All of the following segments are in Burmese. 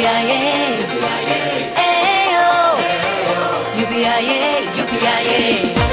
UPIA Ayo UPIA UPIA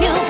며